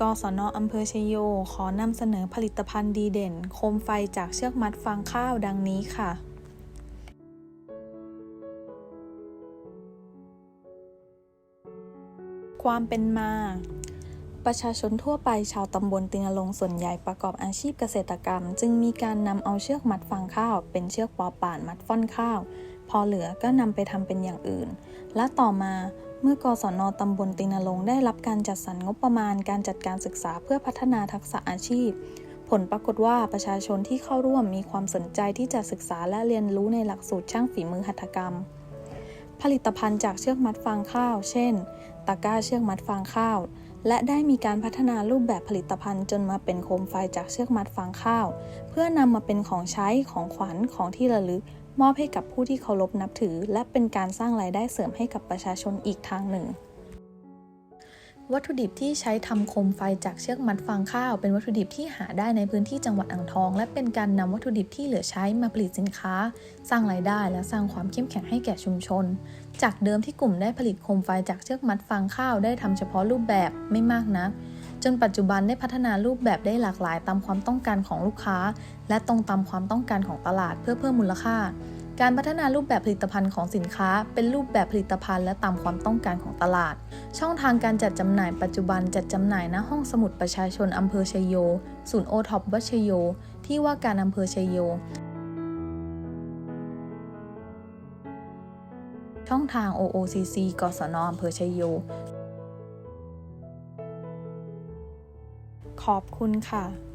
กศนอำเภอชยโย ขอนำเสนอผลิตภัณฑ์ดีเด่น โคมไฟจากเชือกมัดฟางข้าวดังนี้ค่ะ ความเป็นมา ประชาชนทั่วไปชาวตำบลตินลงส่วนใหญ่ประกอบอาชีพเกษตรกรรม จึงมีการนำเอาเชือกมัดฟางข้าว เป็นเชือกปอป่านมัดฟ่อนข้าว พอเหลือก็นำไปทำเป็นอย่างอื่น และต่อมา เมื่อกศนตำบลตินลงได้รับการจัดสรรงบประมาณการจัดการศึกษาเพื่อพัฒนาทักษะอาชีพ ผลปรากฏว่าประชาชนที่เข้าร่วมมีความสนใจที่จะศึกษาและเรียนรู้ในหลักสูตรช่างฝีมือหัตถกรรม ผลิตภัณฑ์จากเชือกมัดฟางข้าว เช่น ตะกร้าเชือกมัดฟางข้าว และได้มีการพัฒนารูปแบบผลิตภัณฑ์จนมาเป็นโคมไฟจากเชือกมัดฟางข้าว เพื่อนำมาเป็นของใช้ของขวัญของที่ระลึก มอบให้กับผู้ที่เคารพนับถือ และเป็นการสร้างรายได้เสริมให้กับประชาชนอีกทางหนึ่ง วัตถุดิบที่ใช้ทำโคมไฟจากเชือกมัดฟางข้าว เป็นวัตถุดิบที่หาได้ในพื้นที่จังหวัดอ่างทอง และเป็นการนำวัตถุดิบที่เหลือใช้มาผลิตสินค้า สร้างรายได้และสร้างความเข้มแข็งให้แก่ชุมชน จากเดิมที่กลุ่มได้ผลิตโคมไฟจากเชือกมัดฟางข้าวได้ทำเฉพาะรูปแบบไม่มากนัก จนปัจจุบันได้พัฒนารูปแบบได้หลากหลายตามความต้องการของลูกค้า และตรงตามความต้องการของตลาดเพื่อเพิ่มมูลค่า การพัฒนารูปแบบผลิตภัณฑ์ของสินค้า เป็นรูปแบบผลิตภัณฑ์และตามความต้องการของตลาด ช่องทางการจัดจำหน่ายปัจจุบันจัดจำหน่ายณห้องสมุดประชาชนอำเภอชัยโย ศูนย์โอท็อปวัดชัยโย ที่ว่าการอำเภอชัยโย ช่องทาง OOCC กศนอำเภอชัยโย ขอบคุณค่ะ